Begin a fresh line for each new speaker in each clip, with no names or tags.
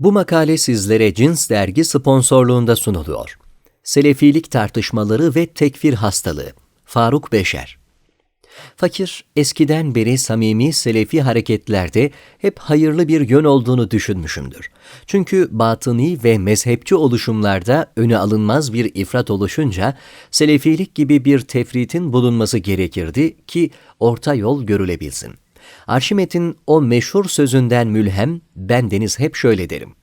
Bu makale sizlere Cins Dergi sponsorluğunda sunuluyor. Selefilik tartışmaları ve tekfir hastalığı. Faruk Beşer Fakir, eskiden beri samimi selefi hareketlerde hep hayırlı bir yön olduğunu düşünmüşümdür. Çünkü batıni ve mezhepçi oluşumlarda önü alınmaz bir ifrat oluşunca, selefilik gibi bir tefritin bulunması gerekirdi ki orta yol görülebilsin. Arşimet'in o meşhur sözünden mülhem, bendeniz hep şöyle derim.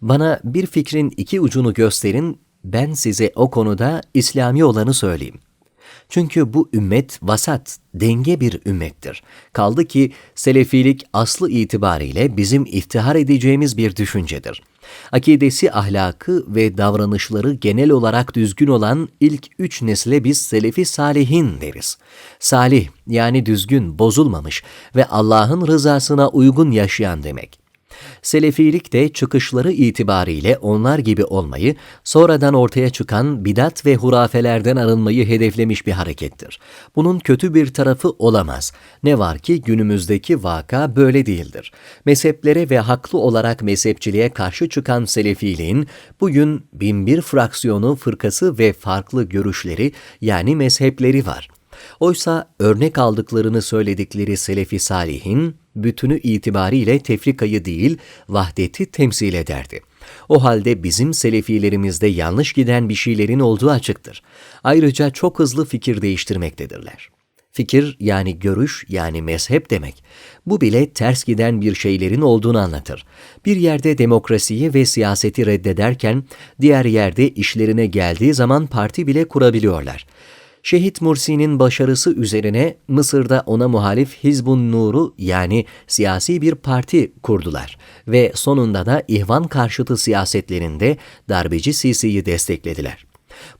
Bana bir fikrin iki ucunu gösterin, ben size o konuda İslami olanı söyleyeyim. Çünkü bu ümmet vasat, denge bir ümmettir. Kaldı ki selefilik aslı itibariyle bizim iftihar edeceğimiz bir düşüncedir. Akidesi, ahlakı ve davranışları genel olarak düzgün olan ilk üç nesle biz selefi salihin deriz. Salih yani düzgün, bozulmamış ve Allah'ın rızasına uygun yaşayan demek. Selefilik de çıkışları itibariyle onlar gibi olmayı, sonradan ortaya çıkan bidat ve hurafelerden arınmayı hedeflemiş bir harekettir. Bunun kötü bir tarafı olamaz. Ne var ki günümüzdeki vaka böyle değildir. Mezheplere ve haklı olarak mezhepçiliğe karşı çıkan selefiliğin bugün binbir fraksiyonu, fırkası ve farklı görüşleri yani mezhepleri var. Oysa örnek aldıklarını söyledikleri Selefi Salihin, bütünü itibariyle tefrikayı değil, vahdeti temsil ederdi. O halde bizim selefilerimizde yanlış giden bir şeylerin olduğu açıktır. Ayrıca çok hızlı fikir değiştirmektedirler. Fikir yani görüş yani mezhep demek. Bu bile ters giden bir şeylerin olduğunu anlatır. Bir yerde demokrasiyi ve siyaseti reddederken diğer yerde işlerine geldiği zaman parti bile kurabiliyorlar. Şehit Mursi'nin başarısı üzerine Mısır'da ona muhalif Hizbun Nur'u yani siyasi bir parti kurdular ve sonunda da ihvan karşıtı siyasetlerinde darbeci Sisi'yi desteklediler.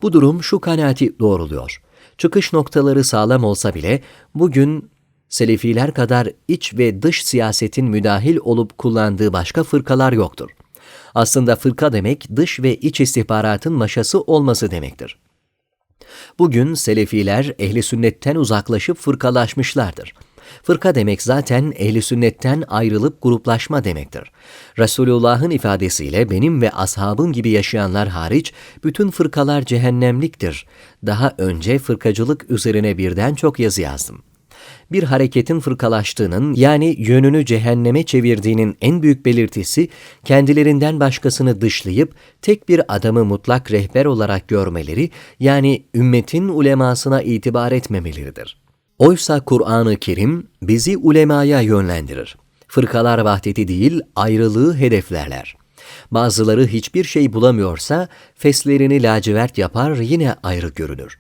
Bu durum şu kanaati doğruluyor. Çıkış noktaları sağlam olsa bile bugün Selefiler kadar iç ve dış siyasetin müdahil olup kullandığı başka fırkalar yoktur. Aslında fırka demek dış ve iç istihbaratın maşası olması demektir. Bugün Selefiler ehli sünnetten uzaklaşıp fırkalaşmışlardır. Fırka demek zaten ehli sünnetten ayrılıp gruplaşma demektir. Resulullah'ın ifadesiyle benim ve ashabım gibi yaşayanlar hariç bütün fırkalar cehennemliktir. Daha önce fırkacılık üzerine birden çok yazı yazdım bir hareketin fırkalaştığının yani yönünü cehenneme çevirdiğinin en büyük belirtisi kendilerinden başkasını dışlayıp tek bir adamı mutlak rehber olarak görmeleri yani ümmetin ulemasına itibar etmemeleridir. Oysa Kur'an-ı Kerim bizi ulemaya yönlendirir. Fırkalar vahdeti değil ayrılığı hedeflerler. Bazıları hiçbir şey bulamıyorsa feslerini lacivert yapar yine ayrı görünür.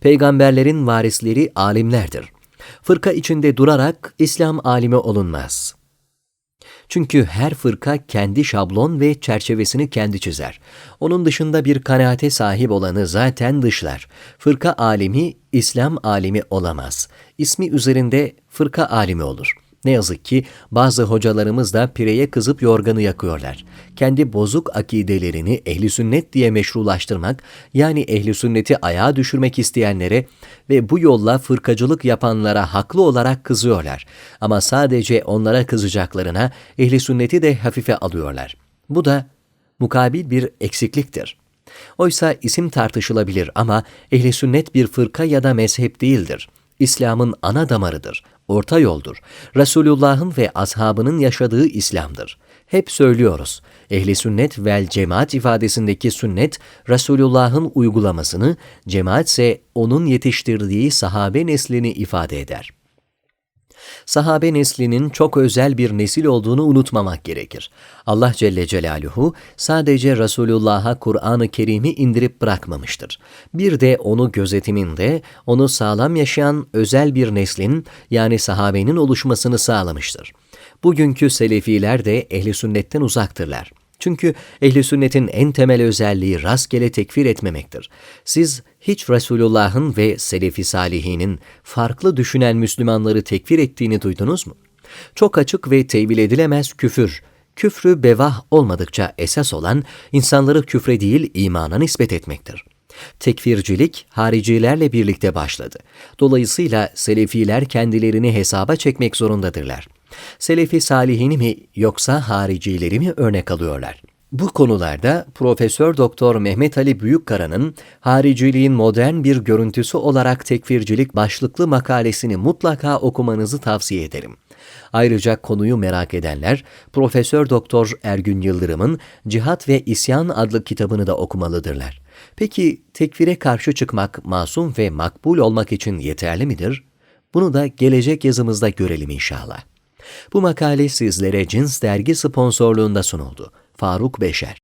Peygamberlerin varisleri alimlerdir. Fırka içinde durarak İslam alimi olunmaz. Çünkü her fırka kendi şablon ve çerçevesini kendi çizer. Onun dışında bir kanaate sahip olanı zaten dışlar. Fırka alimi İslam alimi olamaz. İsmi üzerinde fırka alimi olur.'' Ne yazık ki bazı hocalarımız da pireye kızıp yorganı yakıyorlar. Kendi bozuk akidelerini ehli sünnet diye meşrulaştırmak, yani ehli sünneti ayağa düşürmek isteyenlere ve bu yolla fırkacılık yapanlara haklı olarak kızıyorlar. Ama sadece onlara kızacaklarına ehli sünneti de hafife alıyorlar. Bu da mukabil bir eksikliktir. Oysa isim tartışılabilir ama ehli sünnet bir fırka ya da mezhep değildir. İslam'ın ana damarıdır orta yoldur. Resulullah'ın ve ashabının yaşadığı İslam'dır. Hep söylüyoruz. Ehli sünnet vel cemaat ifadesindeki sünnet, Resulullah'ın uygulamasını, cemaat ise onun yetiştirdiği sahabe neslini ifade eder.'' Sahabe neslinin çok özel bir nesil olduğunu unutmamak gerekir. Allah Celle Celaluhu sadece Resulullah'a Kur'an-ı Kerim'i indirip bırakmamıştır. Bir de onu gözetiminde, onu sağlam yaşayan özel bir neslin yani sahabenin oluşmasını sağlamıştır. Bugünkü selefiler de ehli sünnetten uzaktırlar. Çünkü ehli sünnetin en temel özelliği rastgele tekfir etmemektir. Siz hiç Resulullah'ın ve Selefi Salihinin farklı düşünen Müslümanları tekfir ettiğini duydunuz mu? Çok açık ve tevil edilemez küfür, küfrü bevah olmadıkça esas olan insanları küfre değil imana nispet etmektir. Tekfircilik haricilerle birlikte başladı. Dolayısıyla Selefiler kendilerini hesaba çekmek zorundadırlar. Selefi salihini mi yoksa haricileri mi örnek alıyorlar? Bu konularda Profesör Doktor Mehmet Ali Büyükkara'nın Hariciliğin Modern Bir Görüntüsü olarak Tekfircilik başlıklı makalesini mutlaka okumanızı tavsiye ederim. Ayrıca konuyu merak edenler Profesör Doktor Ergün Yıldırım'ın Cihat ve İsyan adlı kitabını da okumalıdırlar. Peki tekfire karşı çıkmak masum ve makbul olmak için yeterli midir? Bunu da gelecek yazımızda görelim inşallah. Bu makale sizlere Cins Dergi sponsorluğunda sunuldu. Faruk Beşer